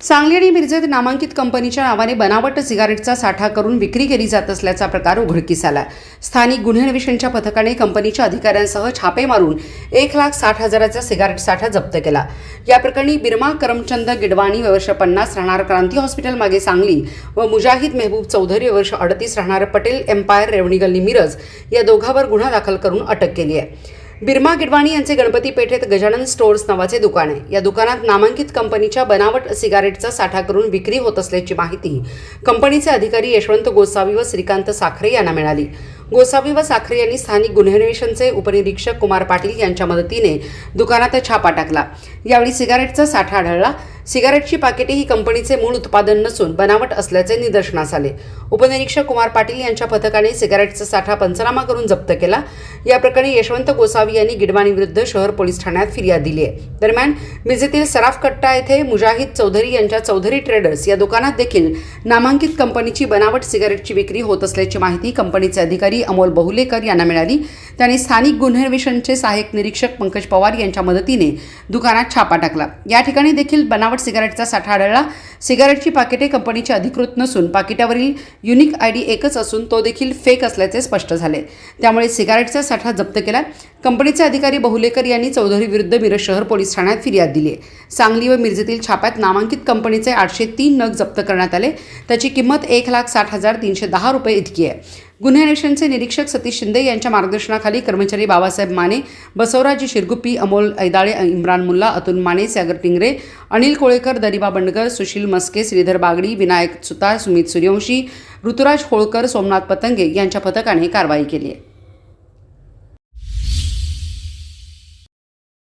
सांगली आणि मिरजेत नामांकित कंपनीच्या नावाने बनावट सिगारेटचा साठा करून विक्री केली जात असल्याचा प्रकार उघडकीस आला स्थानिक गुन्हे अन्वेषणच्या पथकाने कंपनीच्या अधिकाऱ्यांसह छापे मारून एक लाख साठ हजाराचा सिगारेट साठा जप्त केला. या प्रकरणी बिरमा करमचंद गिडवाणी वर्ष पन्नास राहणार क्रांती हॉस्पिटल मागे सांगली व मुजाहिद मेहबूब चौधरी वर्ष अडतीस राहणार पटेल एम्पायर रेवणी गल्ली मिरज या दोघांवर गुन्हा दाखल करून अटक केली आहे. बिरमा गिडवाणी यांचे गणपती पेठेत गजानन स्टोअर्स नावाचे दुकान आहे. या दुकानात नामांकित कंपनीच्या बनावट सिगारेटचा साठा करून विक्री होत असल्याची माहिती कंपनीचे अधिकारी यशवंत गोसावी व श्रीकांत साखरे यांना मिळाली. गोसावी व साखरे यांनी स्थानिक गुन्हे अन्वेषणचे उपनिरीक्षक कुमार पाटील यांच्या मदतीने दुकानात छापा टाकला. यावेळी सिगारेटचा साठा आढळला. सिगारेटची पाकिटे ही कंपनीचे मूळ उत्पादन नसून बनावट असल्याचे निदर्शनास आले. उपनिरीक्षक कुमार पाटील यांच्या पथकाने सिगारेटचा साठा पंचनामा करून जप्त केला. या प्रकरणी यशवंत गोसावी यांनी गिडवाणीविरुद्ध शहर पोलीस ठाण्यात फिर्याद दिली आहे. दरम्यान मिरजेतील सराफ कट्टा येथे मुजाहिद चौधरी यांच्या चौधरी ट्रेडर्स या दुकानात देखील नामांकित कंपनीची बनावट सिगारेटची विक्री होत असल्याची माहिती कंपनीचे अधिकारी अमोल बहुलेकर यांना मिळाली. त्यांनी स्थानिक गुन्हे अन्वेषणचे सहाय्यक निरीक्षक पंकज पवार यांच्या मदतीने दुकानात छापा टाकला. या ठिकाणी देखील बनावट सिगारेटचा साठा आढळला. सिगारेटची पाकिटे कंपनीची अधिकृत नसून पाकिटावरील युनिक आय डी एकच असून तो देखील फेक असल्याचे स्पष्ट झाले. त्यामुळे सिगारेटचा साठा जप्त केला. कंपनीचे अधिकारी बहुलेकर यांनी चौधरी विरुद्ध मिरज शहर पोलीस ठाण्यात फिर्याद दिली सांगली व मिरजेतील छाप्यात नामांकित कंपनीचे आठशे तीन नग जप्त करण्यात आले. त्याची किंमत एक लाख साठ हजार तीनशे दहा रुपये इतकी आहे. गुन्हे अन्वेषणचे निरीक्षक सतीश शिंदे यांच्या मार्गदर्शनाखाली कर्मचारी बाबासाहेब माने बसवराज शिरगुप्पी अमोल ऐदाळे इम्रान मुल्ला अतुल माने सागर टिंगरे अनिल कोळेकर दरिबा बंडगर सुशील मस्के श्रीधर बागडी विनायक सुतार सुमित सूर्यवंशी ऋतुराज होळकर सोमनाथ पतंगे यांच्या पथकाने कारवाई केली आहे.